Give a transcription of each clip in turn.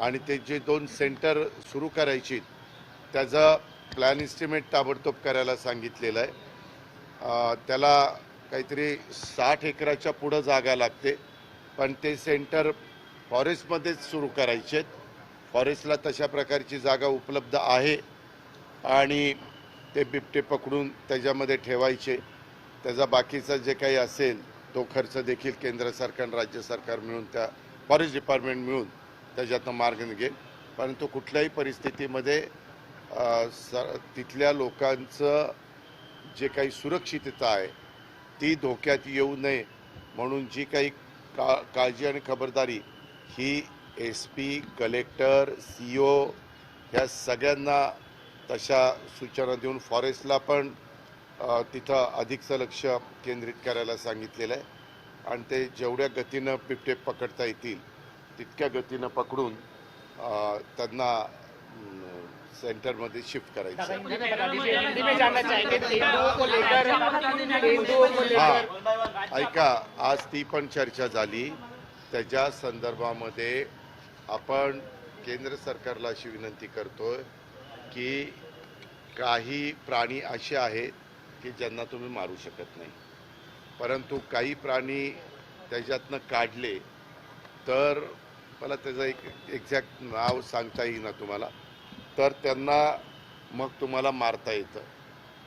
आणि ते जे दोन सेंटर सुरू करायची त्याचं प्लॅन इस्टिमेट ताबडतोब करायला सांगितलेलं आहे. त्याला काहीतरी साठ एकराच्या पुढं जागा लागते पण ते सेंटर फॉरेस्टमध्येच सुरू करायचे आहेत. फॉरेस्टला तशा प्रकारची जागा उपलब्ध आहे आणि ते बिबटे पकडून त्याच्यामध्ये ठेवायचे. त्याचा बाकीचा जे काही असेल तो खर्च देखील केंद्र सरकार राज्य सरकार मिळून त्या फॉरेस्ट डिपार्टमेंट मिळून त्याच्यातनं मार्ग निघेल. परंतु कुठल्याही परिस्थितीमध्ये स तिथल्या लोकांचं जे काही सुरक्षितता आहे ती धोक्यात येऊ नये म्हणून जी काही का काळजी आणि खबरदारी ही S P collector C O ह्या सगळ्यांना तशा सूचना देऊन फॉरेस्टला पण तिथं अधिकचं लक्ष केंद्रित करायला सांगितलेलं आहे. आणि ते जेवढ्या गतीनं बिबटे पकडता येतील तितक्या गतीनं पकडून त्यांना सेंटरमध्ये शिफ्ट करायचं. हा. ऐका आज ती पण चर्चा झाली. त्याच्या संदर्भामध्ये आपण केंद्र सरकारला अशी विनंती करतोय की काही प्राणी असे आहेत की ज्यांना तुम्ही मारू शकत नाही. परंतु काही प्राणी त्याच्यातनं काढले तर मला त्याचं एक एक्झॅक्ट नाव सांगता येईना तुम्हाला. तर त्यांना मग तुम्हाला मारता येतं.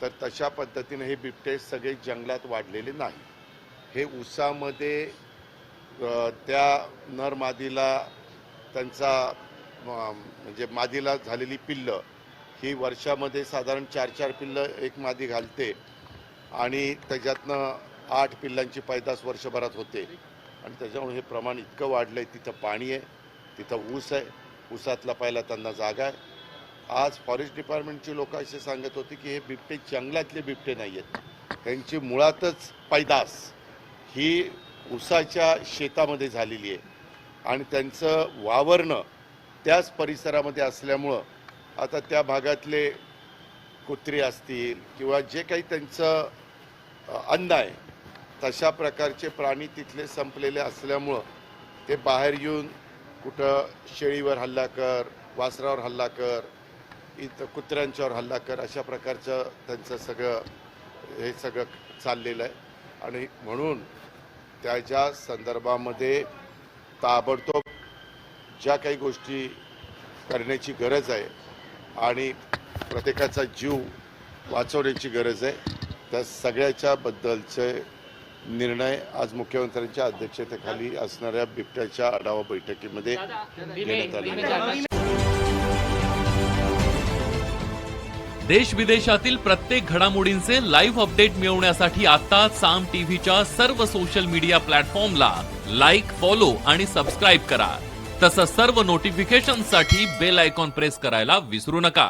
तर तशा पद्धतीने हे बिबटे सगळे जंगलात वाढलेले नाही. हे उसामध्ये त्या नर मादीला त्यांचा म्हणजे मादीला झालेली पिल्लं ही वर्षामध्ये साधारण चार चार पिल्लं एक मादी घालते आणि त्याच्यातनं आठ पिल्लांची पैदास वर्षभरात होते. आणि त्याच्यामुळे हे प्रमाण इतकं वाढलं आहे तिथं पाणी आहे तिथं ऊस आहे. ऊसातला पाहिला त्यांना जागा आहे. आज फॉरेस्ट डिपार्टमेंटची लोक असे सांगत होते की हे बिबटे जंगलातले बिबटे नाही आहेत. त्यांची मुळातच पैदास ही ऊसाच्या शेतामध्ये झालेली आहे. आणि त्यांचं वावरणं त्याच परिसरामध्ये असल्यामुळं आता त्या भागातले कुत्रे असतील किंवा जे काही त्यांचं अन्न आहे तशा प्रकारचे प्राणी तिथले संपलेले असल्यामुळं ते बाहेर येऊन कुठं शेळीवर हल्ला कर वासरावर हल्ला कर इथं कुत्र्यांच्यावर हल्ला कर अशा प्रकारचं त्यांचं सगळं हे सगळं चाललेलं आहे. आणि म्हणून त्याच्या संदर्भामध्ये ताबडतोब ज्या काही गोष्टी करण्याची गरज आहे आणि प्रत्येकाचा जीव वाचवण्याची गरज आहे त्या सगळ्याच्याबद्दलचे निर्णय आज मुख्यमंत्र्यांच्या अध्यक्षतेखाली असणाऱ्या बिबट्याच्या आढावा बैठकीमध्ये घेण्यात. जानना देश विदेशातील प्रत्येक घडामोडींचे लाईव्ह अपडेट मिळवण्यासाठी आता साम टीव्हीच्या सर्व सोशल मीडिया प्लॅटफॉर्मला लाईक फॉलो आणि सबस्क्राईब करा. तसंच सर्व नोटिफिकेशनसाठी बेल आयकॉन प्रेस करायला विसरू नका.